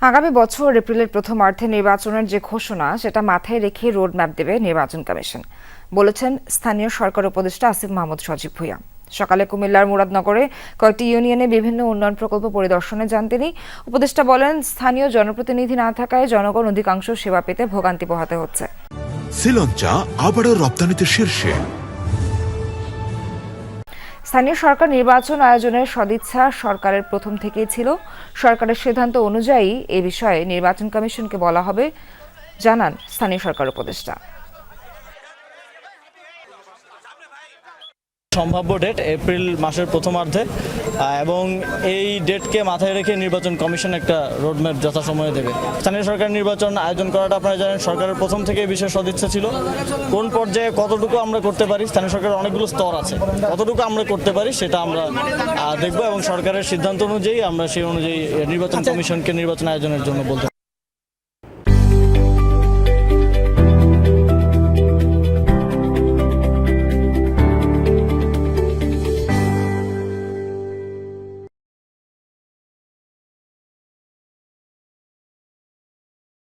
আগামী বছর এপ্রিলের প্রথমার্ধে নির্বাচনের যে ঘোষণা, সেটা মাথায় রেখে রোডম্যাপ দেবে নির্বাচন কমিশন। বলেছেন স্থানীয় সরকার উপদেষ্টা আসিফ মাহমুদ সজীব ভুইয়া। সকালে কুমিল্লার মুরাদনগরে কয়েকটি ইউনিয়নে বিভিন্ন উন্নয়ন প্রকল্প পরিদর্শনে যান তিনি। উপদেষ্টা বলেন, স্থানীয় জনপ্রতিনিধি না থাকায় জনগণ অধিকাংশ সেবা পেতে ভোগান্তি পোহাতে হচ্ছে। শ্রীলঞ্চা আবারও রপ্তানিতে শীর্ষে। স্থানীয় সরকার নির্বাচন আয়োজনের সদিচ্ছা সরকারের প্রথম থেকেই ছিল। সরকারের সিদ্ধান্ত অনুযায়ী এ বিষয়ে নির্বাচন কমিশনকে বলা হবে, জানান স্থানীয় সরকার উপদেষ্টা। সম্ভাব্য ডেট এপ্রিল মাসের প্রথমার্ধে এবং এই ডেটকে মাথায় রেখে নির্বাচন কমিশন একটা রোডম্যাপ যথাসময়ে দেবে। স্থানীয় সরকার নির্বাচন আয়োজন করাটা আপনারা জানেন সরকারের প্রথম থেকে এই বিষয়ে সদিচ্ছা ছিল। কোন পর্যায়ে কতটুকু আমরা করতে পারি স্থানীয় সরকারের অনেকগুলো স্তর আছে। কতটুকু আমরা করতে পারি সেটা আমরা দেখব এবং সরকারের সিদ্ধান্ত অনুযায়ী আমরা সেই অনুযায়ী নির্বাচন কমিশনকে নির্বাচন আয়োজনের জন্য বলতে